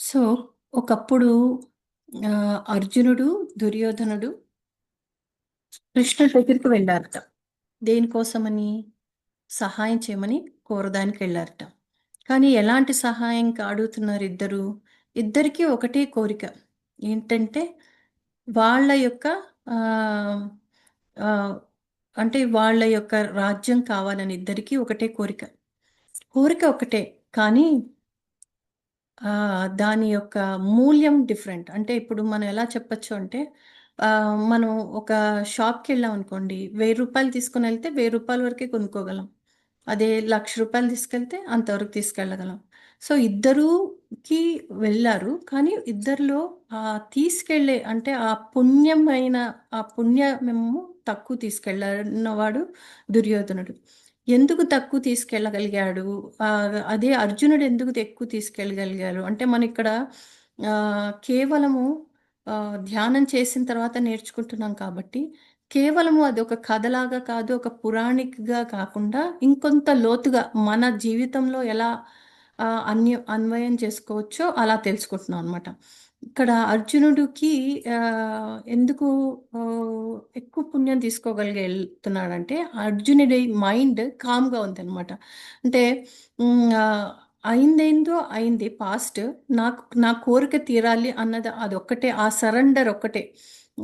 So, ఒకప్పుడు అర్జునుడు, దుర్యోధనుడు కృష్ణుడి దగ్గరికి వెళ్ళారట దేనికోసమని? సహాయం చేయమని కోరడానికెళ్ళారట. కానీ ఎలాంటి సహాయం కాడుతున్నారు అడుగుతున్నారు ఇద్దరు? ఇద్దరికీ ఒకటే కోరిక. ఏంటంటే, వాళ్ళ యొక్క అంటే వాళ్ళ యొక్క రాజ్యం కావాలని ఇద్దరికీ ఒకటే కోరిక. కోరిక ఒకటే. కానీ దాని యొక్క మూల్యం డిఫరెంట్. అంటే ఇప్పుడు మనం ఎలా చెప్పొచ్చు అంటే మనం ఒక షాప్‌కెళ్ళామనుకోండి రూ. 1000 తీసుకొనెళ్తే రూ. 1000 వరకే కొనుక్కోగలం. అదే లక్ష రూపాయలు తీసుకెళ్తే అంతవరకు తీసుకెళ్ళగలం. సో, ఇద్దరూకి వెళ్ళారు కానీ ఇద్దరిలో ఆ తీసుకెళ్ళే అంటే ఆ పుణ్యమైన ఆ పుణ్యమేమో తక్కువ తీసుకెళ్ళినవాడు దుర్యోధనుడు. ఎందుకు తక్కువ తీసుకెళ్ళగలిగాడు? అదే అర్జునుడు ఎందుకు ఎక్కువ తీసుకెళ్ళగలిగాడు అంటే మన ఇక్కడ కేవలము ధ్యానం చేసిన తర్వాత నేర్చుకుంటున్నాం కాబట్టి, కేవలము అది ఒక కథలాగా కాదు, ఒక పురాణిక్‌గా కాకుండా ఇంకొంత లోతుగా మన జీవితంలో ఎలా అన్య అన్వయం చేసుకోవచ్చో అలా తెలుసుకుంటున్నాం అనమాట. ఇక్కడ అర్జునుడికి ఆహ్, ఎందుకు ఆహ్, ఎక్కువ పుణ్యం తీసుకోగలిగెళ్తున్నాడంటే, అర్జునుడి మైండ్ కామ్‌గా ఉందనమాట. అంటే హ్మ్. ఆహ్, అయిందేందో అయింది పాస్ట్. నాకు నా కోరిక తీరాలి అన్నది అదొక్కటే. ఆ సరెండర్ ఒక్కటే.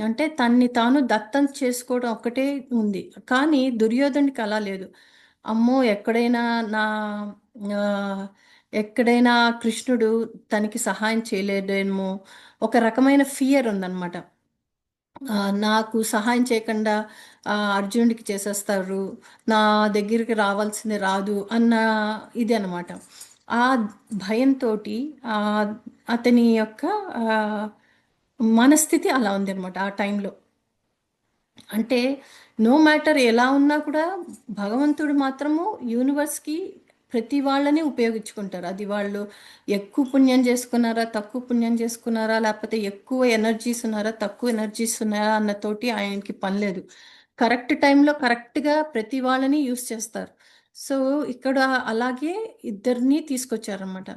అంటే తనని తాను దత్తం చేసుకోవడం ఒక్కటే ఉంది. కానీ దుర్యోధనుడికి అలా లేదు. అమ్మో! ఎక్కడైనా నా ఆహ్, ఎక్కడైనా కృష్ణుడు తనకి సహాయం చేయలేడేమో, ఒక రకమైన ఫియర్ ఉందనమాట. నాకు సహాయం చేయకుండా అర్జునుడికి చేసేస్తారు. నా దగ్గరికి రావాల్సింది రాదు అన్న ఇదనమాట. ఆ భయంతో అతని యొక్క మనస్థితి అలా ఉంది అనమాట ఆ టైంలో. అంటే నో మ్యాటర్ ఎలా ఉన్నా కూడా భగవంతుడు మాత్రము యూనివర్స్‌కి ప్రతి వాళ్ళని ఉపయోగించుకుంటారు. అది వాళ్ళు ఎక్కువ పుణ్యం చేసుకున్నారా, తక్కువ పుణ్యం చేసుకున్నారా, లేకపోతే ఎక్కువ ఎనర్జీస్ ఉన్నారా, తక్కువ ఎనర్జీస్ ఉన్నారా అన్నతోటి ఆయనకి పని లేదు. కరెక్ట్ టైంలో కరెక్ట్‌గా ప్రతి వాళ్ళని యూజ్ చేస్తారు. సో, ఇక్కడ అలాగే ఇద్దరిని తీసుకొచ్చారనమాట.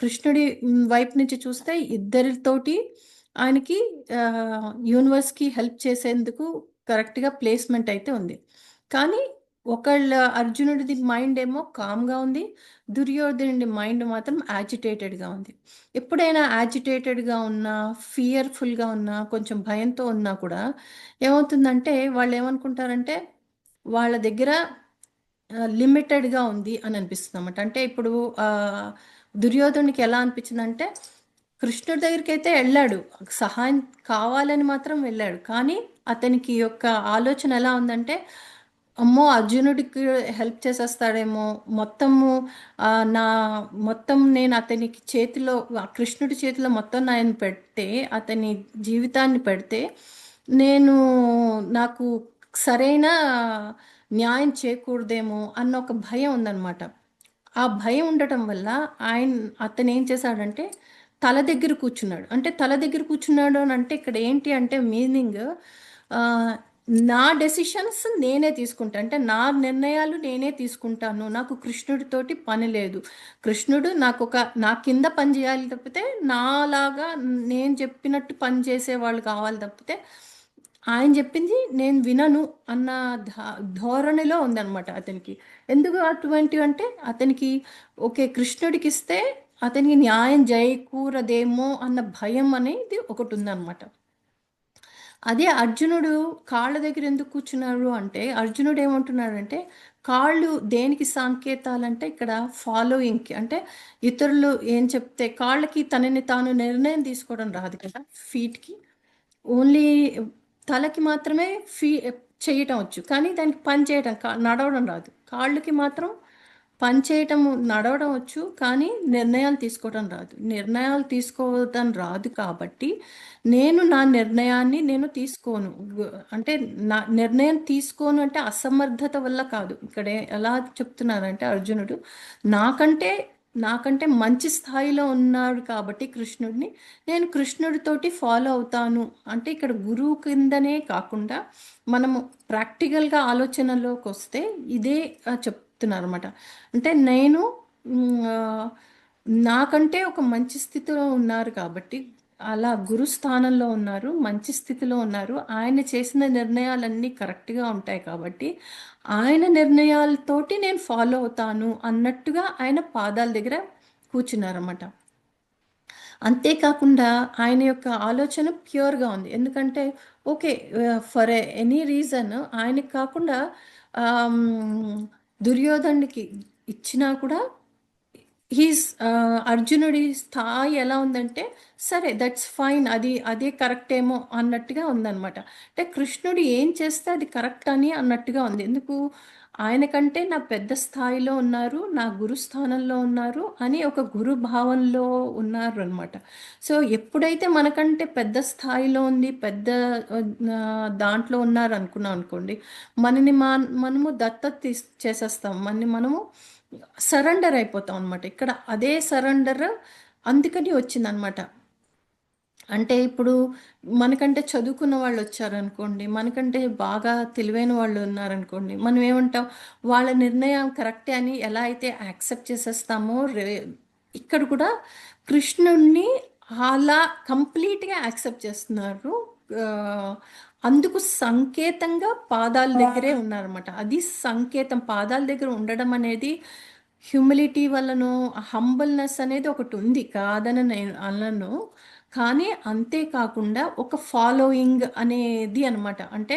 కృష్ణుడి వైపు నుంచి చూస్తే ఇద్దరితోటి ఆయనకి యూనివర్స్‌కి హెల్ప్ చేసేందుకు కరెక్ట్‌గా ప్లేస్‌మెంట్ అయితే ఉంది. కానీ ఒకళ్ళ అర్జునుడిది మైండ్ ఏమో కామ్‌గా ఉంది. దుర్యోధనుడి మైండ్ మాత్రం యాజిటేటెడ్‌గా ఉంది. ఎప్పుడైనా యాజిటేటెడ్‌గా ఉన్నా, ఫియర్‌ఫుల్‌గా ఉన్నా, కొంచెం భయంతో ఉన్నా కూడా ఏమవుతుందంటే వాళ్ళు ఏమనుకుంటారంటే వాళ్ళ దగ్గర లిమిటెడ్‌గా ఉంది అని అనిపిస్తుంది అనమాట అంటే ఇప్పుడు దుర్యోధనుడికి ఎలా అనిపించిందంటే కృష్ణుడి దగ్గరికైతే వెళ్ళాడు సహాయం కావాలని మాత్రం వెళ్ళాడు. కానీ అతనికి యొక్క ఆలోచన ఎలా ఉందంటే, అమ్మో! అర్జునుడికి హెల్ప్ చేసేస్తాడేమో, మొత్తము నా మొత్తం నేను అతనికి చేతిలో కృష్ణుడి చేతిలో మొత్తం నేను పెడితే, అతని జీవితాన్ని పెడితే, నేను నాకు సరైన న్యాయం చేయకూడదేమో అన్న ఒక భయం ఉందనమాట. ఆ భయం ఉండటం వల్ల ఆయన అతనేం చేశాడంటే తల దగ్గర కూర్చున్నాడు. అంటే తల దగ్గర కూర్చున్నాడు అని అంటే ఇక్కడ ఏంటి అంటే మీనింగ్ నా డెసిషన్స్ నేనే తీసుకుంటా. అంటే నా నిర్ణయాలు నేనే తీసుకుంటాను. నాకు కృష్ణుడితోటి పని లేదు. కృష్ణుడు నాకు ఒక నా కింద పని చేయాలి తప్పితే, నాలాగా నేను చెప్పినట్టు పని చేసేవాళ్ళు కావాలి తప్పితే, ఆయన చెప్పింది నేను వినను అన్న ధ ధోరణిలో ఉందన్నమాట అతనికి. ఎందుకు అటువంటివంటే అతనికి ఓకే. కృష్ణుడికిస్తే అతనికి న్యాయం జయకూరదేమో అన్న భయం అనేది ఒకటుందనమాట. అదే అర్జునుడు కాళ్ళ దగ్గర ఎందుకు కూర్చున్నారు అంటే, అర్జునుడు ఏమంటున్నాడంటే, కాళ్ళు దేనికి సంకేతాలంటే ఇక్కడ ఫాలోయింగ్‌కి. అంటే ఇతరులు ఏం చెప్తే కాళ్ళకి తనని తాను నిర్ణయం తీసుకోవడం రాదు కదా! ఫీట్‌కి. ఓన్లీ తలకి మాత్రమే ఫీ చేయటం వచ్చు. కానీ దానికి పని చేయటం నడవడం రాదు. కాళ్ళకి మాత్రం పని చేయటము, నడవడం వచ్చు. కానీ నిర్ణయాలు తీసుకోవడం రాదు. నిర్ణయాలు తీసుకోవడం రాదు కాబట్టి, నేను నా నిర్ణయాన్ని నేను తీసుకోను. అంటే నా నిర్ణయం తీసుకోను అంటే అసమర్థత వల్ల కాదు. ఇక్కడ ఎలా చెప్తున్నారంటే అర్జునుడు, నాకంటే నాకంటే మంచి స్థాయిలో ఉన్నాడు కాబట్టి కృష్ణుడిని, నేను కృష్ణుడితోటి ఫాలో అవుతాను. అంటే ఇక్కడ గురువు కిందనే కాకుండా, మనము ప్రాక్టికల్‌గా ఆలోచనలోకి వస్తే ఇదే చెప్ చెప్తున్నారు అనమాట అంటే నేను నాకంటే ఒక మంచి స్థితిలో ఉన్నారు కాబట్టి అలా గురు స్థానంలో ఉన్నారు మంచి స్థితిలో ఉన్నారు ఆయన చేసిన నిర్ణయాలన్నీ కరెక్ట్గా ఉంటాయి కాబట్టి ఆయన నిర్ణయాలతోటి నేను ఫాలో అవుతాను అన్నట్టుగా ఆయన పాదాల దగ్గర కూర్చున్నారన్నమాట. అంతేకాకుండా ఆయన యొక్క ఆలోచన ప్యూర్గా ఉంది. ఎందుకంటే ఓకే ఫర్ ఎనీ రీజన్ ఆయనకి కాకుండా దుర్యోధనుడికి ఇచ్చినా కూడా హీస్ uh, అర్జునుడి స్థాయి ఎలా ఉందంటే సరే దట్స్ ఫైన్ అది అదే కరెక్ట్ ఏమో అన్నట్టుగా ఉందన్నమాట. అంటే కృష్ణుడు ఏం చేస్తే అది కరెక్ట్ అని అన్నట్టుగా ఉంది. ఎందుకు? ఆయన కంటే నా పెద్ద స్థాయిలో ఉన్నారు నా గురు స్థానంలో ఉన్నారు అని ఒక గురు భావంలో ఉన్నారు అనమాట సో ఎప్పుడైతే మనకంటే పెద్ద స్థాయిలో ఉంది పెద్ద దాంట్లో ఉన్నారు అనుకున్నాం అనుకోండి మనని మా మనము దత్తత తీ చేసేస్తాం. మనని మనము సరెండర్ అయిపోతాం అనమాట ఇక్కడ అదే సరెండర్ అందుకని వచ్చిందనమాట అంటే ఇప్పుడు మనకంటే చదువుకున్న వాళ్ళు వచ్చారనుకోండి మనకంటే బాగా తెలివైన వాళ్ళు ఉన్నారనుకోండి మనం ఏమంటాం వాళ్ళ నిర్ణయం కరెక్టే అని ఎలా అయితే యాక్సెప్ట్ చేసేస్తామో రే ఇక్కడ కూడా కృష్ణుడిని అలా కంప్లీట్గా యాక్సెప్ట్ చేస్తున్నారు. అందుకు సంకేతంగా పాదాల దగ్గరే ఉన్నారన్నమాట. అది సంకేతం. పాదాల దగ్గర ఉండడం అనేది హ్యూమిలిటీ వల్లనో హంబల్నెస్ అనేది ఒకటి ఉంది. కాదని నేను అనను. కానీ అంతేకాకుండా ఒక ఫాలోయింగ్ అనేది అనమాట అంటే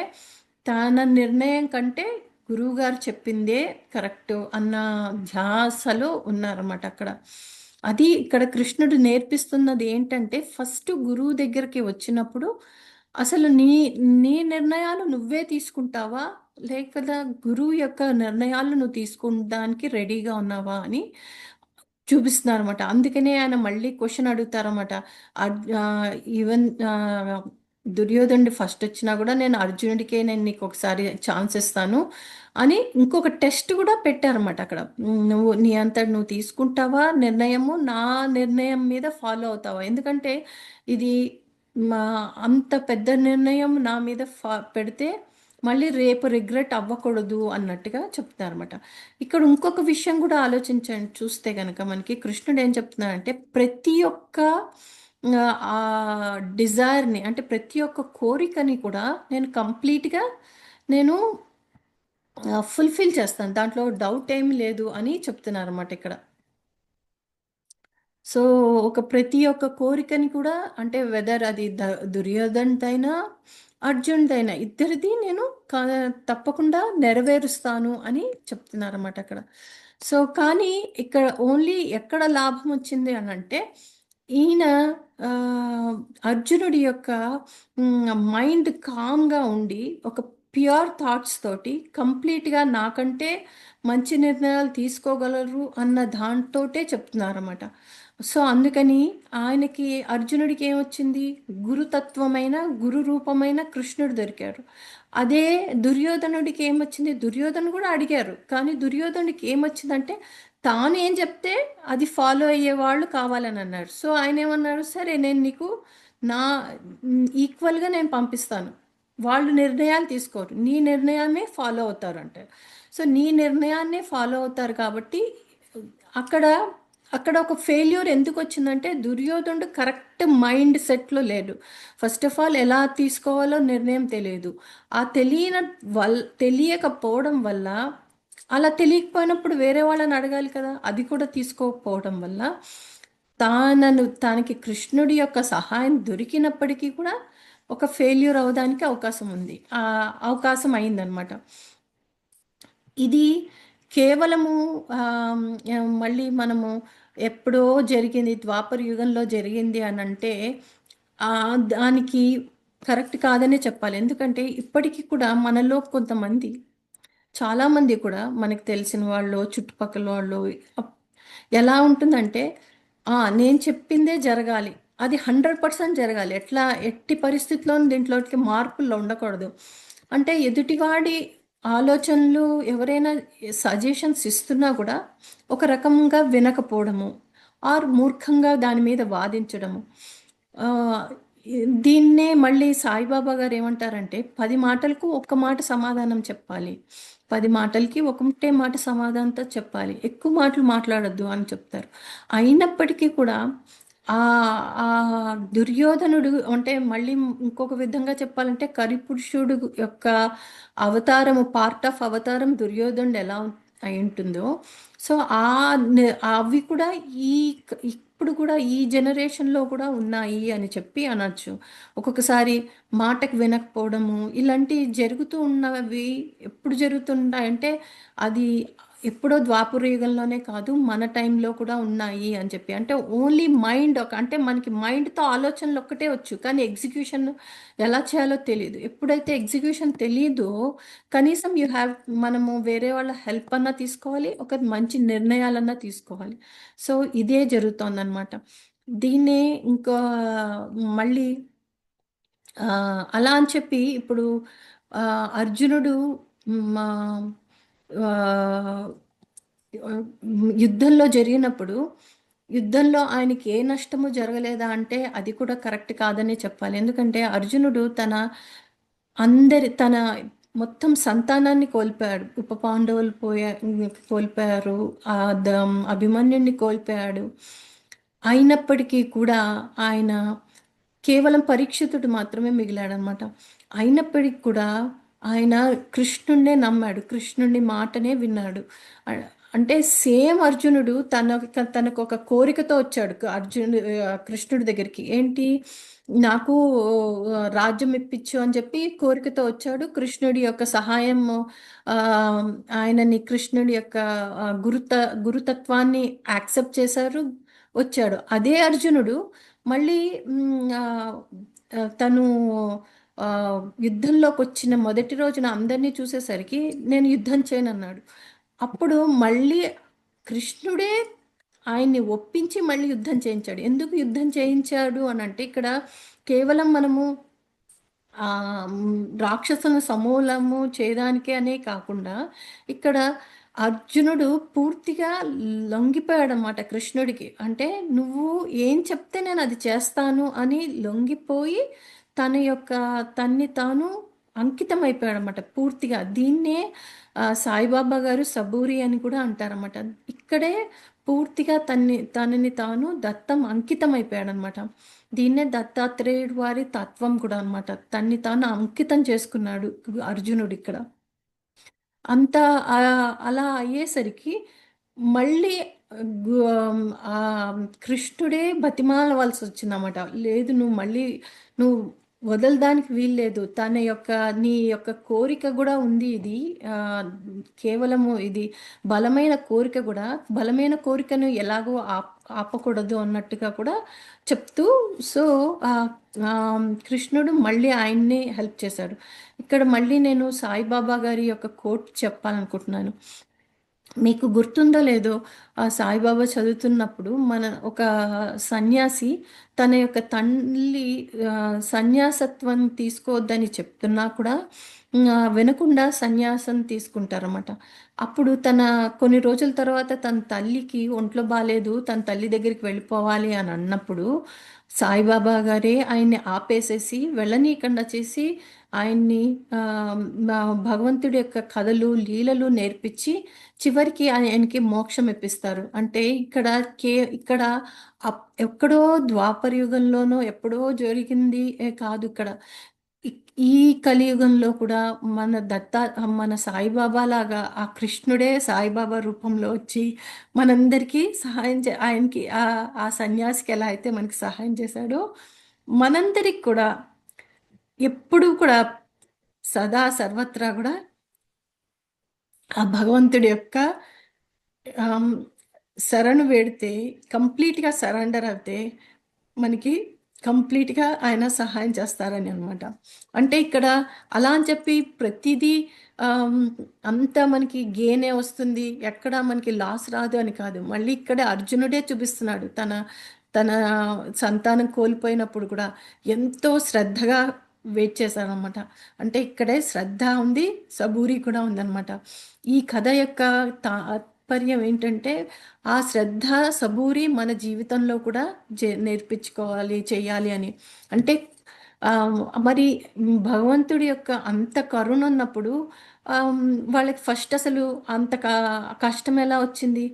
తన నిర్ణయం కంటే గురువుగారు చెప్పిందే కరెక్ట్ అన్న ధ్యాసలో ఉన్నారన్నమాట అక్కడ. అది ఇక్కడ కృష్ణుడు నేర్పిస్తున్నది ఏంటంటే ఫస్ట్ గురువు దగ్గరికి వచ్చినప్పుడు అసలు నీ నీ నిర్ణయాలు నువ్వే తీసుకుంటావా? లేక గురువు యొక్క నిర్ణయాలు నువ్వు తీసుకుంటానికి రెడీగా ఉన్నావా అని చూపిస్తున్నారు అనమాట అందుకనే ఆయన మళ్ళీ క్వశ్చన్ అడుగుతారన్నమాట. ఈవెన్ దుర్యోధనుడు ఫస్ట్ వచ్చినా కూడా నేను అర్జునుడికే నేను నీకు ఒకసారి ఛాన్స్ ఇస్తాను అని ఇంకొక టెస్ట్ కూడా పెట్టారన్నమాట అక్కడ. నువ్వు నీ అంత నువ్వు తీసుకుంటావా నిర్ణయము? నా నిర్ణయం మీద ఫాలో అవుతావా? ఎందుకంటే ఇది మా అంత పెద్ద నిర్ణయం నా మీద ఫా పెడితే మళ్ళీ రేపు రిగ్రెట్ అవ్వకూడదు అన్నట్టుగా చెప్తున్నారన్నమాట. ఇక్కడ ఇంకొక విషయం కూడా ఆలోచించండి చూస్తే కనుక మనకి కృష్ణుడు ఏం చెప్తున్నాడంటే ప్రతి ఒక్క ఆ డిజైర్ని అంటే ప్రతి ఒక్క కోరికని కూడా నేను కంప్లీట్గా నేను ఫుల్ఫిల్ చేస్తాను. దాంట్లో డౌట్ ఏమి లేదు అని చెప్తున్నారు అనమాట ఇక్కడ. సో ఒక ప్రతి ఒక్క కోరికని కూడా అంటే వెదర్ అది ద అయినా అర్జునుడైన ఇద్దరిది నేను తప్పకుండా నెరవేరుస్తాను అని చెప్తున్నారన్నమాట అక్కడ. సో కానీ ఇక్కడ ఓన్లీ ఎక్కడ లాభం వచ్చింది అని అంటే ఈయన అర్జునుడి యొక్క మైండ్ కామ్గా ఉండి ఒక ప్యూర్ థాట్స్ తోటి కంప్లీట్గా నాకంటే మంచి నిర్ణయాలు తీసుకోగలరు అన్న దాంతోటే చెప్తున్నారన్నమాట. సో అందుకని ఆయనకి అర్జునుడికి ఏమొచ్చింది గురుతత్వమైన గురు రూపమైన కృష్ణుడు దొరికారు అదే దుర్యోధనుడికి ఏమొచ్చింది దుర్యోధను కూడా అడిగారు. కానీ దుర్యోధనుడికి ఏమొచ్చిందంటే తాను ఏం చెప్తే అది ఫాలో అయ్యే వాళ్ళు కావాలని అన్నారు. సో ఆయన ఏమన్నారు? సరే నేను నీకు నా ఈక్వల్గా నేను పంపిస్తాను. వాళ్ళు నిర్ణయాలు తీసుకోరు. నీ నిర్ణయాన్ని ఫాలో అవుతారు అంటారు. సో నీ నిర్ణయాన్నే ఫాలో అవుతారు కాబట్టి అక్కడ అక్కడ ఒక ఫెయిల్యూర్ ఎందుకు వచ్చిందంటే దుర్యోధనుడు కరెక్ట్ మైండ్ సెట్లో లేడు. ఫస్ట్ ఆఫ్ ఆల్ ఎలా తీసుకోవాలో నిర్ణయం తెలియదు. ఆ తెలియన వల్ తెలియకపోవడం వల్ల అలా తెలియకపోయినప్పుడు వేరే వాళ్ళని అడగాలి కదా అది కూడా తీసుకోకపోవడం వల్ల తానను తనకి కృష్ణుడి యొక్క సహాయం దొరికినప్పటికీ కూడా ఒక ఫెయిల్యూర్ అవడానికి అవకాశం ఉంది. ఆ అవకాశం అయిందనమాట ఇది కేవలము మళ్ళీ మనము ఎప్పుడో జరిగింది ద్వాపర యుగంలో జరిగింది అని అంటే దానికి కరెక్ట్ కాదనే చెప్పాలి. ఎందుకంటే ఇప్పటికీ కూడా మనలో కొంతమంది చాలామంది కూడా మనకు తెలిసిన వాళ్ళు చుట్టుపక్కల వాళ్ళు ఎలా ఉంటుందంటే నేను చెప్పిందే జరగాలి. అది హండ్రెడ్ పర్సెంట్ జరగాలి. ఎట్లా ఎట్టి పరిస్థితిలో దీంట్లోకి మార్పుల్లో ఉండకూడదు. అంటే ఎదుటివాడి ఆలోచనలు ఎవరైనా సజెషన్స్ ఇస్తున్నా కూడా ఒక రకంగా వినకపోవడము ఆర్ మూర్ఖంగా దాని మీద వాదించడము. దీన్నే మళ్ళీ సాయిబాబా గారు ఏమంటారంటే పది మాటలకు ఒక్క మాట సమాధానం చెప్పాలి. పది మాటలకి ఒకటే మాట సమాధానంతో చెప్పాలి. ఎక్కువ మాటలు మాట్లాడొద్దు అని చెప్తారు. అయినప్పటికీ కూడా ఆ ఆ దుర్యోధనుడు అంటే మళ్ళీ ఇంకొక విధంగా చెప్పాలంటే కరిపురుషుడు యొక్క అవతారము పార్ట్ ఆఫ్ అవతారం దుర్యోధనుడు ఎలా అయి ఉంటుందో. సో ఆ అవి కూడా ఈ ఇప్పుడు కూడా ఈ జనరేషన్లో కూడా ఉన్నాయి అని చెప్పి అనొచ్చు. ఒక్కొక్కసారి మాటకు వినకపోవడము ఇలాంటివి జరుగుతూ ఉన్నవి ఎప్పుడు జరుగుతుంటాయంటే అది ఎప్పుడో ద్వాపర యుగంలోనే కాదు మన టైంలో కూడా ఉన్నాయి అని చెప్పి. అంటే ఓన్లీ మైండ్ ఒక అంటే మనకి మైండ్తో ఆలోచనలు ఒక్కటే వచ్చు కానీ ఎగ్జిక్యూషన్ ఎలా చేయాలో తెలియదు ఎప్పుడైతే ఎగ్జిక్యూషన్ తెలియదో కనీసం యూ హ్యావ్ మనము వేరే వాళ్ళ హెల్ప్ అన్నా తీసుకోవాలి ఒక మంచి నిర్ణయాలన్నా తీసుకోవాలి. సో ఇదే జరుగుతోందనమాట దీన్నే ఇంకా మళ్ళీ అలా అని చెప్పి ఇప్పుడు అర్జునుడు మా యుద్ధంలో జరిగినప్పుడు యుద్ధంలో ఆయనకి ఏ నష్టము జరగలేదా అంటే అది కూడా కరెక్ట్ కాదనే చెప్పాలి. ఎందుకంటే అర్జునుడు తన అందరి తన మొత్తం సంతానాన్ని కోల్పోయాడు. ఉప పాండవులు పోయా కోల్పోయారు. ఆ అభిమన్యుడిని కోల్పోయాడు. అయినప్పటికీ కూడా ఆయన కేవలం పరీక్షితుడు మాత్రమే మిగిలాడనమాట. అయినప్పటికీ కూడా ఆయన కృష్ణుడినే నమ్మాడు కృష్ణుణ్ణి మాటనే విన్నాడు. అంటే సేమ్ అర్జునుడు తన తనకు ఒక కోరికతో వచ్చాడు అర్జునుడు కృష్ణుడి దగ్గరికి. ఏంటి? నాకు రాజ్యం ఇప్పించు అని చెప్పి కోరికతో వచ్చాడు. కృష్ణుడి యొక్క సహాయం ఆయనని కృష్ణుడి యొక్క గురుత గురుతత్వాన్ని యాక్సెప్ట్ చేశారు వచ్చాడు. అదే అర్జునుడు మళ్ళీ తను యుద్ధంలోకి వచ్చిన మొదటి రోజున అందరినీ చూసేసరికి నేను యుద్ధం చేయనన్నాడు. అప్పుడు మళ్ళీ కృష్ణుడే ఆయన్ని ఒప్పించి మళ్ళీ యుద్ధం చేయించాడు. ఎందుకు యుద్ధం చేయించాడు అని అంటే ఇక్కడ కేవలం మనము రాక్షసులను సమూలము చేయడానికే అనే కాకుండా ఇక్కడ అర్జునుడు పూర్తిగా లొంగిపోయాడనమాట కృష్ణుడికి. అంటే నువ్వు ఏం చెప్తే నేను అది చేస్తాను అని లొంగిపోయి తన యొక్క తన్ని తాను అంకితం అయిపోయాడనమాట పూర్తిగా దీన్నే సాయిబాబా గారు సబూరి అని కూడా అంటారన్నమాట. ఇక్కడే పూర్తిగా తన్ని తనని తాను దత్తం అంకితం అయిపోయాడనమాట దీన్నే దత్తాత్రేయుడు వారి తత్వం కూడా అనమాట తన్ని తాను అంకితం చేసుకున్నాడు అర్జునుడు ఇక్కడ. అంత అలా అయ్యేసరికి మళ్ళీ కృష్ణుడే బతిమాలవలసి వచ్చిందన్నమాట లేదు నువ్వు మళ్ళీ నువ్వు వదలడానికి వీల్లేదు. తన యొక్క నీ యొక్క కోరిక కూడా ఉంది ఇది. కేవలము ఇది బలమైన కోరిక కూడా బలమైన కోరికను ఎలాగో ఆపకూడదు అన్నట్టుగా కూడా చెప్తూ సో కృష్ణుడు మళ్ళీ ఆయన్ని హెల్ప్ చేశాడు. ఇక్కడ మళ్ళీ నేను సాయిబాబా గారి యొక్క కోట్ చెప్పాలనుకుంటున్నాను. మీకు గుర్తుందో లేదో ఆ సాయిబాబా చదువుతున్నప్పుడు మన ఒక సన్యాసి తన యొక్క తల్లి సన్యాసత్వం తీసుకోవద్దని చెప్తున్నా కూడా వినకుండా సన్యాసం తీసుకుంటారన్నమాట. అప్పుడు తన కొన్ని రోజుల తర్వాత తన తల్లికి ఒంట్లో బాగాలేదు తన తల్లి దగ్గరికి వెళ్ళిపోవాలి అని అన్నప్పుడు సాయిబాబా గారే ఆయన్ని ఆపేసేసి వెళ్ళనీయకుండా చేసి ఆయన్ని భగవంతుడి యొక్క కథలు లీలలు నేర్పించి చివరికి ఆయనకి మోక్షం ఇప్పిస్తారు. అంటే ఇక్కడ కే ఇక్కడ ఎక్కడో ద్వాపర యుగంలోనో ఎప్పుడో జరిగింది కాదు ఇక్కడ. ఈ కలియుగంలో కూడా మన దత్త మన సాయిబాబా లాగా ఆ కృష్ణుడే సాయిబాబా రూపంలో వచ్చి మనందరికీ సహాయం చే ఆయనకి ఆ ఆ సన్యాసికి ఎలా అయితే మనకి సహాయం చేశాడో మనందరికి కూడా ఎప్పుడూ కూడా సదా సర్వత్రా కూడా ఆ భగవంతుడి యొక్క శరణు వేడితే కంప్లీట్గా సరెండర్ అయితే మనకి కంప్లీట్గా ఆయన సహాయం చేస్తారని అనమాట అంటే ఇక్కడ అలా అని చెప్పి ప్రతిదీ అంతా మనకి గేనే వస్తుంది ఎక్కడ మనకి లాస్ రాదు అని కాదు. మళ్ళీ ఇక్కడ అర్జునుడే చూపిస్తున్నాడు. తన తన సంతానం కోల్పోయినప్పుడు కూడా ఎంతో శ్రద్ధగా వెయిట్ చేశారనమాట అంటే ఇక్కడే శ్రద్ధ ఉంది సబూరి కూడా ఉందన్నమాట. ఈ కథ యొక్క తాత్పర్యం ఏంటంటే ఆ శ్రద్ధ సబూరి మన జీవితంలో కూడా నేర్పించుకోవాలి చేయాలి అని. అంటే మరి భగవంతుడి యొక్క అంత కరుణ ఉన్నప్పుడు వాళ్ళకి ఫస్ట్ అసలు అంత కష్టం ఎలా వచ్చింది?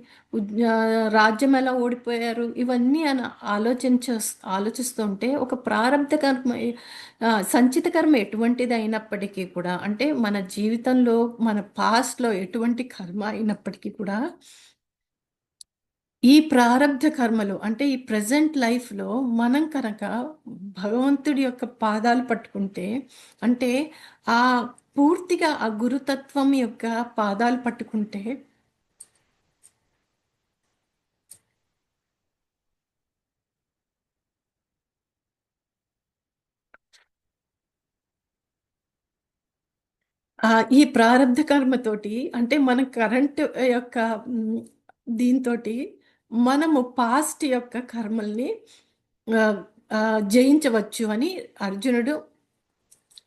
రాజ్యం ఎలా ఓడిపోయారు? ఇవన్నీ అని ఆలోచించ ఆలోచిస్తుంటే ఒక ప్రారబ్ధ కర్మ సంచిత కర్మ ఎటువంటిది అయినప్పటికీ కూడా అంటే మన జీవితంలో మన పాస్ట్‌లో ఎటువంటి కర్మ అయినప్పటికీ కూడా ఈ ప్రారంభ కర్మలు అంటే ఈ ప్రెజెంట్ లైఫ్‌లో మనం కనుక భగవంతుడి యొక్క పాదాలు పట్టుకుంటే అంటే ఆ పూర్తిగా ఆ గురుతత్వం యొక్క పాదాలు పట్టుకుంటే ఆ! ఈ ప్రారబ్ధ కర్మతోటి అంటే మన కరెంట్ యొక్క దీంతో మనము పాస్ట్ యొక్క కర్మల్ని జయించవచ్చు అని అర్జునుడు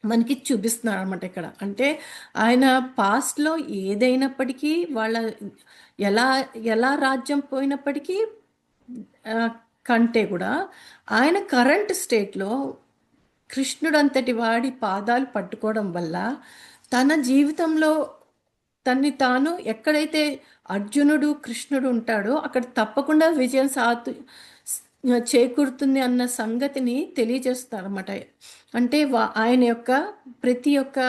మనకి చూపిస్తున్నాడనమాట ఇక్కడ. అంటే ఆయన పాస్ట్‌లో ఏదైనప్పటికీ వాళ్ళ ఎలా ఎలా రాజ్యం పోయినప్పటికీ కంటే కూడా ఆయన కరెంట్ స్టేట్‌లో కృష్ణుడంతటి వాడి పాదాలు పట్టుకోవడం వల్ల తన జీవితంలో తన్ని తాను ఎక్కడైతే అర్జునుడు కృష్ణుడు ఉంటాడో అక్కడ తప్పకుండా విజయం సాధు చేకూరుతుంది అన్న సంగతిని తెలియజేస్తారన్నమాట. అంటే వా- ఆయన యొక్క ప్రతి ఒక్క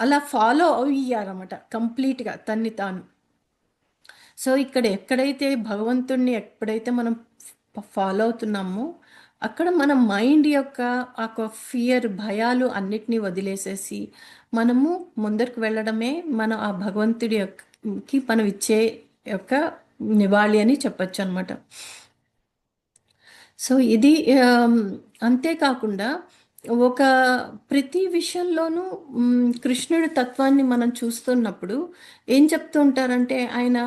అలా ఫాలో అయ్యారన్నమాట కంప్లీట్గా తన్ని తాను. సో ఇక్కడ ఎక్కడైతే భగవంతుణ్ణి ఎప్పుడైతే మనం ఫాలో అవుతున్నామో అక్కడ మన మైండ్ యొక్క ఆ ఫియర్ భయాలు అన్నిటినీ వదిలేసేసి మనము ముందరికి వెళ్ళడమే మన ఆ భగవంతుడి యొక్కకి మనం ఇచ్చే యొక్క నివాళి అని చెప్పచ్చు అనమాట సో ఇది అంతేకాకుండా ఒక ప్రతి విషయంలోనూ కృష్ణుడి తత్వాన్ని మనం చూస్తున్నప్పుడు ఏం చెప్తూ ఉంటారంటే ఆయన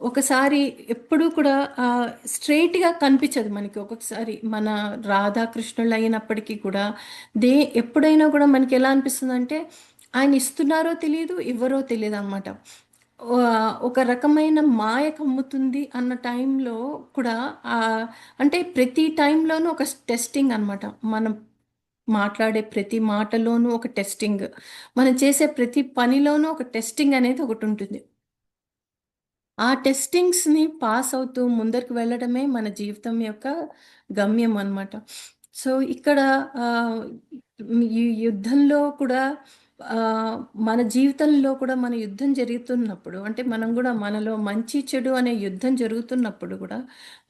ఒకసారి ఎప్పుడూ కూడా స్ట్రైట్గా కనిపించదు మనకి. ఒక్కొక్కసారి మన రాధాకృష్ణులు అయినప్పటికీ కూడా దే ఎప్పుడైనా కూడా మనకి ఎలా అనిపిస్తుంది అంటే ఆయన ఇస్తున్నారో తెలియదు ఇవ్వరో తెలియదు అనమాట ఒక రకమైన మాయ కమ్ముతుంది అన్న టైంలో కూడా అంటే ప్రతి టైంలోనూ ఒక టెస్టింగ్ అన్నమాట. మనం మాట్లాడే ప్రతి మాటలోనూ ఒక టెస్టింగ్. మనం చేసే ప్రతి పనిలోనూ ఒక టెస్టింగ్ అనేది ఒకటి ఉంటుంది. ఆ టెస్టింగ్స్ని పాస్ అవుతూ ముందరికి వెళ్ళడమే మన జీవితం యొక్క గమ్యం అన్నమాట. సో ఇక్కడ ఈ యుద్ధంలో కూడా మన జీవితంలో కూడా మన యుద్ధం జరుగుతున్నప్పుడు అంటే మనం కూడా మనలో మంచి చెడు అనే యుద్ధం జరుగుతున్నప్పుడు కూడా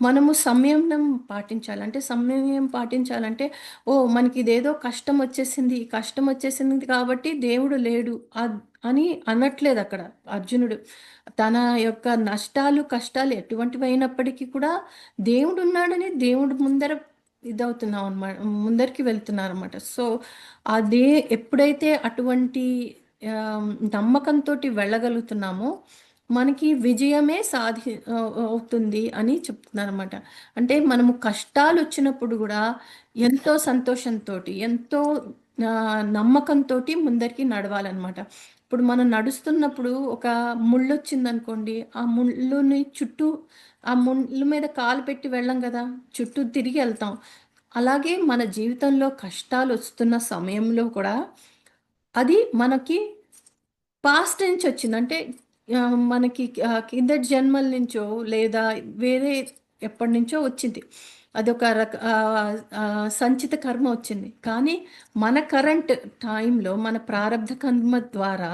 మనము సంయమనం పాటించాలి. అంటే సంయమనం పాటించాలంటే ఓ మనకి ఇదేదో కష్టం వచ్చేసింది ఈ కష్టం వచ్చేసింది కాబట్టి దేవుడు లేడు. ఆ అని అనట్లేదు అక్కడ అర్జునుడు. తన యొక్క నష్టాలు కష్టాలు ఎటువంటివి అయినప్పటికీ కూడా దేవుడు ఉన్నాడని దేవుడు ముందర ఇదవుతున్నాం అనమాట ముందరికి వెళ్తున్నారు అనమాట సో అదే ఎప్పుడైతే అటువంటి నమ్మకంతో వెళ్ళగలుగుతున్నామో మనకి విజయమే సాధి అవుతుంది అని చెప్తున్నారు అనమాట అంటే మనము కష్టాలు వచ్చినప్పుడు కూడా ఎంతో సంతోషంతో ఎంతో నమ్మకంతో ముందరికి నడవాలన్నమాట. ఇప్పుడు మనం నడుస్తున్నప్పుడు ఒక ముళ్ళు వచ్చింది అనుకోండి ఆ ముళ్ళుని చుట్టూ ఆ ముళ్ళు మీద కాలు పెట్టి వెళ్ళం కదా చుట్టూ తిరిగి వెళ్తాం. అలాగే మన జీవితంలో కష్టాలు వస్తున్న సమయంలో కూడా అది మనకి పాస్ట్ నుంచి వచ్చింది. అంటే మనకి ఆ, కిందటి జన్మల నుంచో లేదా వేరే ఎప్పటి నుంచో వచ్చింది. అదొక రక సంచిత కర్మ వచ్చింది. కానీ మన కరెంట్ టైంలో మన ప్రారంధ కర్మ ద్వారా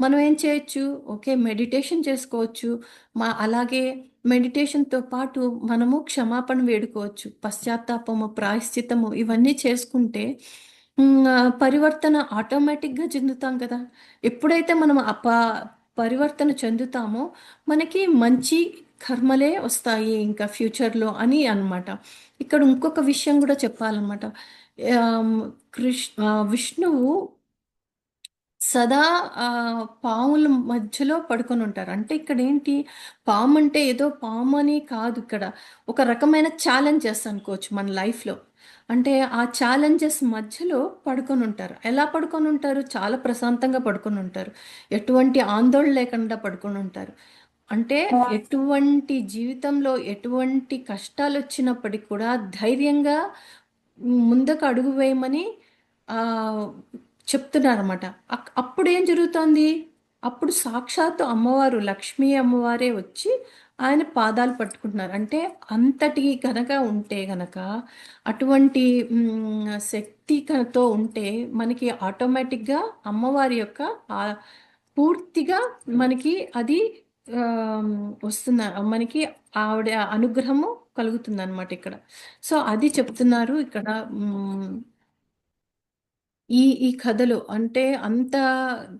మనం ఏం చేయొచ్చు? ఓకే మెడిటేషన్ చేసుకోవచ్చు. మా అలాగే మెడిటేషన్తో పాటు మనము క్షమాపణ వేడుకోవచ్చు. పశ్చాత్తాపము ప్రాయశ్చిత్తము ఇవన్నీ చేసుకుంటే పరివర్తన ఆటోమేటిక్గా చెందుతాం కదా. ఎప్పుడైతే మనం అప పరివర్తన చెందుతామో మనకి మంచి కర్మలే వస్తాయి ఇంకా ఫ్యూచర్లో అని అనమాట ఇక్కడ ఇంకొక విషయం కూడా చెప్పాలన్నమాట. కృష్ విష్ణువు సదా పాముల మధ్యలో పడుకొని ఉంటారు. అంటే ఇక్కడ ఏంటి? పాము అంటే ఏదో పాము అని కాదు ఇక్కడ. ఒక రకమైన ఛాలెంజెస్ అనుకోవచ్చు మన లైఫ్లో. అంటే ఆ ఛాలెంజెస్ మధ్యలో పడుకొని ఉంటారు. ఎలా పడుకొని ఉంటారు? చాలా ప్రశాంతంగా పడుకొని ఉంటారు. ఎటువంటి ఆందోళన లేకుండా పడుకొని ఉంటారు. అంటే ఎటువంటి జీవితంలో ఎటువంటి కష్టాలు వచ్చినప్పటికీ కూడా ధైర్యంగా ముందుకు అడుగు వేయమని ఆ, చెప్తున్నారన్నమాట. అప్పుడు ఏం జరుగుతోంది? అప్పుడు సాక్షాత్తు అమ్మవారు లక్ష్మీ అమ్మవారే వచ్చి ఆయన పాదాలు పట్టుకుంటున్నారు. అంటే అంతటి కనుక ఉంటే గనక అటువంటి శక్తి కనుతో ఉంటే మనకి ఆటోమేటిక్గా అమ్మవారి యొక్క పూర్తిగా మనకి అది వస్తున్న మనకి ఆవిడ అనుగ్రహము కలుగుతుంది అనమాట ఇక్కడ. సో అది చెప్తున్నారు ఇక్కడ ఈ ఈ కథలు. అంటే అంత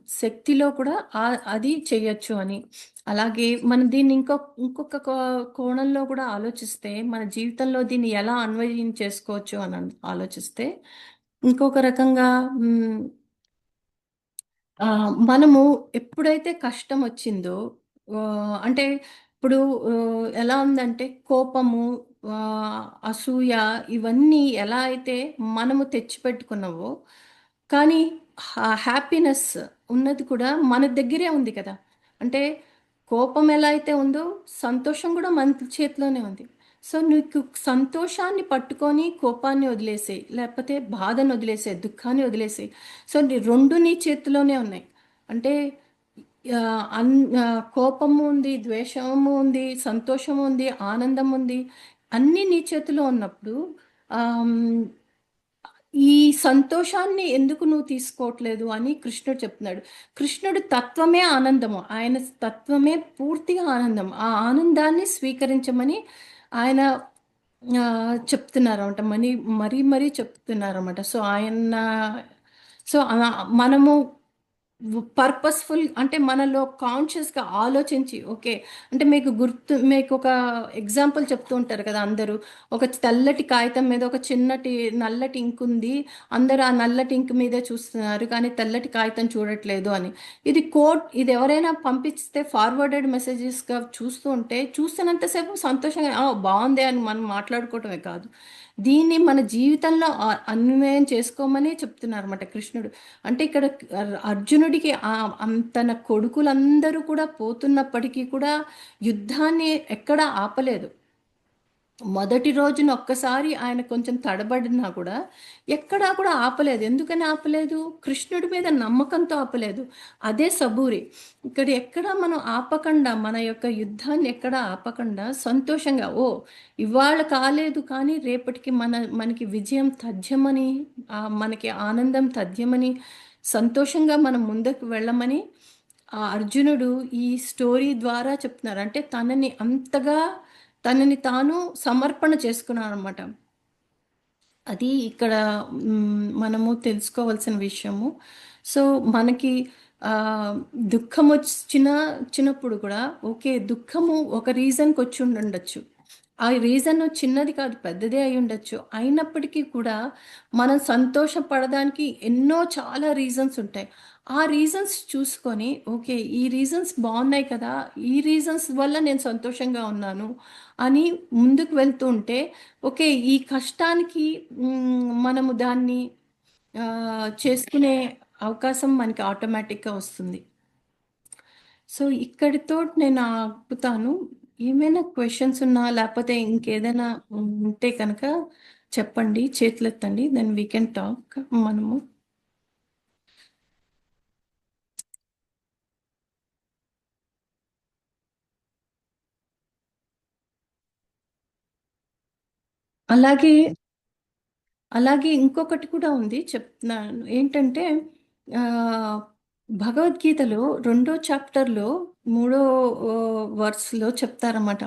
శక్తిలో కూడా అది చేయొచ్చు అని. అలాగే మనం దీన్ని ఇంకో ఇంకొక కో- కోణంలో కూడా ఆలోచిస్తే మన జీవితంలో దీన్ని ఎలా అన్వయం చేసుకోవచ్చు అని అన్- ఆలోచిస్తే ఇంకొక రకంగా మనము ఎప్పుడైతే కష్టం అంటే ఇప్పుడు ఎలా ఉందంటే కోపము అసూయ ఇవన్నీ ఎలా అయితే మనము తెచ్చిపెట్టుకున్నావో కానీ హ్యాపీనెస్ ఉన్నది కూడా మన దగ్గరే ఉంది కదా. అంటే కోపం ఎలా అయితే ఉందో సంతోషం కూడా మన చేతిలోనే ఉంది. సో నీకు సంతోషాన్ని పట్టుకొని కోపాన్ని వదిలేసేయి లేకపోతే బాధను వదిలేసేయి దుఃఖాన్ని వదిలేసేయి. సో నీ రెండు నీ చేతిలోనే ఉన్నాయి. అంటే అన్ కోపము ఉంది ద్వేషము ఉంది సంతోషము ఉంది ఆనందం ఉంది అన్నీ నీ చేతిలో ఉన్నప్పుడు ఈ సంతోషాన్ని ఎందుకు నువ్వు తీసుకోవట్లేదు అని కృష్ణుడు చెప్తున్నాడు. కృష్ణుడు తత్వమే ఆనందము. ఆయన తత్వమే పూర్తిగా ఆనందం. ఆ ఆనందాన్ని స్వీకరించమని ఆయన చెప్తున్నారన్నమాట. చెప్తున్నారు అనమాట మనీ మరీ మరీ చెప్తున్నారు అనమాట సో ఆయన సో మనము పర్పస్ఫుల్ అంటే మనలో కాన్షియస్గా ఆలోచించి ఓకే. అంటే మీకు గుర్తు మీకు ఒక ఎగ్జాంపుల్ చెప్తూ ఉంటారు కదా అందరూ. ఒక తెల్లటి కాగితం మీద ఒక చిన్నటి నల్లటి ఇంక్ ఉంది. అందరూ ఆ నల్లటి ఇంక్ మీదే చూస్తున్నారు కానీ తెల్లటి కాగితం చూడట్లేదు అని. ఇది కోట్ ఇది ఎవరైనా పంపిస్తే ఫార్వర్డెడ్ మెసేజెస్గా చూస్తూ ఉంటే చూస్తున్నంతసేపు సంతోషంగా బాగుంది అని మనం మాట్లాడుకోవటమే కాదు. దీన్ని మన జీవితంలో అన్వయం చేసుకోమని చెప్తున్నారు అనమాట కృష్ణుడు. అంటే ఇక్కడ అర్జునుడికి తన కొడుకులందరూ కూడా పోతున్నప్పటికీ కూడా యుద్ధాన్ని ఎక్కడా ఆపలేదు. మొదటి రోజున ఒక్కసారి ఆయన కొంచెం తడబడినా కూడా ఎక్కడా కూడా ఆపలేదు. ఎందుకని ఆపలేదు? కృష్ణుడి మీద నమ్మకంతో ఆపలేదు. అదే సబూరి. ఇక్కడ ఎక్కడ మనం ఆపకుండా మన యొక్క యుద్ధాన్ని ఎక్కడ ఆపకుండా సంతోషంగా ఓ ఇవాళ కాలేదు కానీ రేపటికి మన మనకి విజయం తథ్యమని మనకి ఆనందం తథ్యమని సంతోషంగా మనం ముందుకు వెళ్ళమని ఆ అర్జునుడు ఈ స్టోరీ ద్వారా చెప్తున్నారు. అంటే తనని అంతగా తనని తాను సమర్పణ చేసుకున్నాను అనమాట అది ఇక్కడ మనము తెలుసుకోవాల్సిన విషయము. సో మనకి దుఃఖం వచ్చిన చిన్నప్పుడు కూడా ఓకే దుఃఖము ఒక రీజన్కి వచ్చి ఉండొచ్చు. ఆ రీజన్ చిన్నది కాదు పెద్దదే అయి ఉండొచ్చు. అయినప్పటికీ కూడా మనం సంతోషపడడానికి ఎన్నో చాలా రీజన్స్ ఉంటాయి. ఆ రీజన్స్ చూసుకొని ఓకే ఈ రీజన్స్ బాగున్నాయి కదా ఈ రీజన్స్ వల్ల నేను సంతోషంగా ఉన్నాను అని ముందుకు వెళ్తూ ఉంటే ఓకే ఈ కష్టానికి మనము దాన్ని చేసుకునే అవకాశం మనకి ఆటోమేటిక్గా వస్తుంది. సో ఇక్కడితో నేను ఆపుతాను. ఏమైనా క్వశ్చన్స్ ఉన్నా లేకపోతే ఇంకేదైనా ఉంటే కనుక చెప్పండి చేతులెత్తండి దెన్ వీ కెన్ టాక్ మనము. అలాగే అలాగే ఇంకొకటి కూడా ఉంది. చెప్తున్నాను. ఏంటంటే భగవద్గీతలో రెండో చాప్టర్లో మూడో వర్స్లో చెప్తారన్నమాట.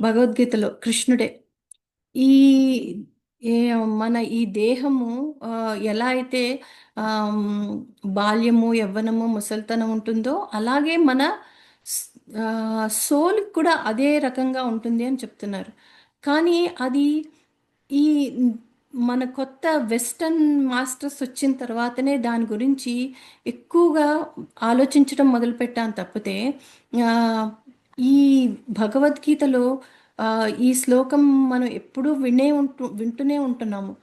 భగవద్గీతలో కృష్ణుడే. ఈ మన ఈ దేహము ఎలా అయితే బాల్యము యవ్వనము ముసలితనం ఉంటుందో అలాగే మన సోల్ కూడా అదే రకంగా ఉంటుంది అని చెప్తున్నారు. కానీ అది ఈ మన కొత్త వెస్టర్న్ మాస్టర్స్ వచ్చిన తర్వాతనే దాని గురించి ఎక్కువగా ఆలోచించడం మొదలుపెట్టాను తప్పితే ఈ భగవద్గీతలో ఈ శ్లోకం మనం ఎప్పుడూ వినే ఉంటు వింటూనే ఉంటున్నాము.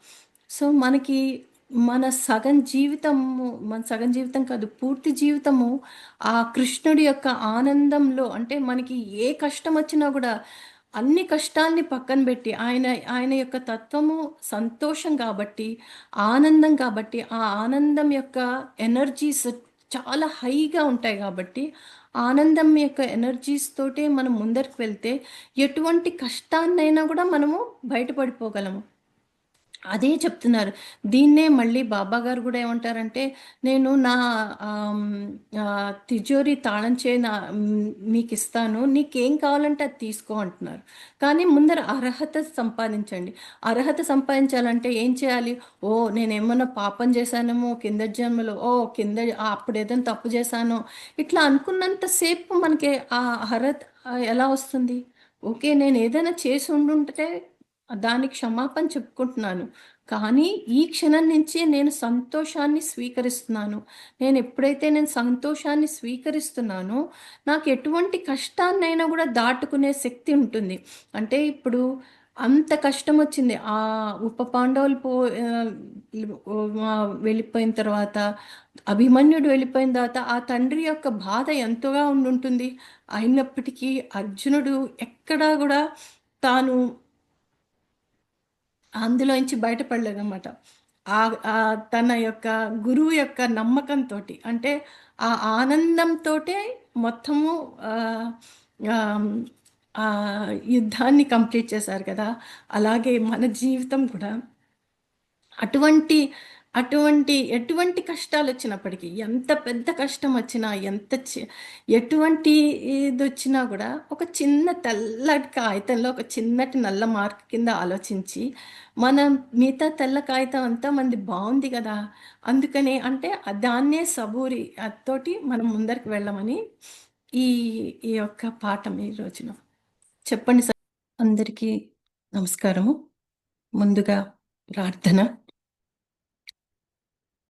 సో మనకి మన సగం జీవితము మన సగం జీవితం కాదు పూర్తి జీవితము ఆ కృష్ణుడి యొక్క ఆనందంలో అంటే మనకి ఏ కష్టం వచ్చినా కూడా అన్ని కష్టాల్ని పక్కన పెట్టి ఆయన ఆయన యొక్క తత్వము సంతోషం కాబట్టి ఆనందం కాబట్టి ఆ ఆనందం యొక్క ఎనర్జీస్ చాలా హైగా ఉంటాయి కాబట్టి ఆనందం యొక్క ఎనర్జీస్ తోటే మనం ముందరికి వెళ్తే ఎటువంటి కష్టాన్నైనా కూడా మనము బయటపడిపోగలము. అదే చెప్తున్నారు. దీన్నే మళ్ళీ బాబా గారు కూడా ఏమంటారంటే నేను నా తిజోరి తాళం చే నా మీకు ఇస్తాను నీకేం కావాలంటే అది తీసుకో అంటున్నారు. కానీ ముందర అర్హత సంపాదించండి. అర్హత సంపాదించాలంటే ఏం చేయాలి? ఓ నేను ఏమన్నా పాపం చేశానేమో కింద జన్మలో ఓ కింద అప్పుడేదైనా అప్పుడు ఏదైనా తప్పు చేశానో. ఇట్లా అనుకున్నంతసేపు మనకి ఆ అర్హత ఎలా వస్తుంది? ఓకే నేను ఏదైనా చేసి ఉండుంటే దానికి క్షమాపణ చెప్పుకుంటున్నాను. కానీ ఈ క్షణం నుంచి నేను సంతోషాన్ని స్వీకరిస్తున్నాను. నేను ఎప్పుడైతే నేను సంతోషాన్ని స్వీకరిస్తున్నానో నాకు ఎటువంటి కష్టాన్నైనా కూడా దాటుకునే శక్తి ఉంటుంది. అంటే ఇప్పుడు అంత కష్టం వచ్చింది ఆ ఉప పాండవులు పో వెళ్ళిపోయిన తర్వాత అభిమన్యుడు వెళ్ళిపోయిన తర్వాత ఆ తండ్రి యొక్క బాధ ఎంతగా ఉండుంటుంది. అయినప్పటికీ అర్జునుడు ఎక్కడా కూడా తాను అందులోంచి బయటపడలేదన్నమాట. ఆ తన యొక్క గురువు యొక్క నమ్మకంతో అంటే ఆ ఆనందంతో మొత్తము యుద్ధాన్ని కంప్లీట్ చేశారు కదా. అలాగే మన జీవితం కూడా అటువంటి అటువంటి ఎటువంటి కష్టాలు వచ్చినప్పటికీ ఎంత పెద్ద కష్టం వచ్చినా ఎంత చి- ఎటువంటి ఇది వచ్చినా కూడా ఒక చిన్న తెల్లటి కాగితంలో ఒక చిన్నటి నల్ల మార్క్ కింద ఆలోచించి మనం మిగతా తెల్ల కాగితం అంతా మనది బాగుంది కదా అందుకనే అంటే దాన్నే సబూరి తోటి మనం ముందరికి వెళ్ళమని ఈ ఈ యొక్క పాఠం ఈ రోజున. చెప్పండి సార్. అందరికీ నమస్కారము. ముందుగా ప్రార్థన.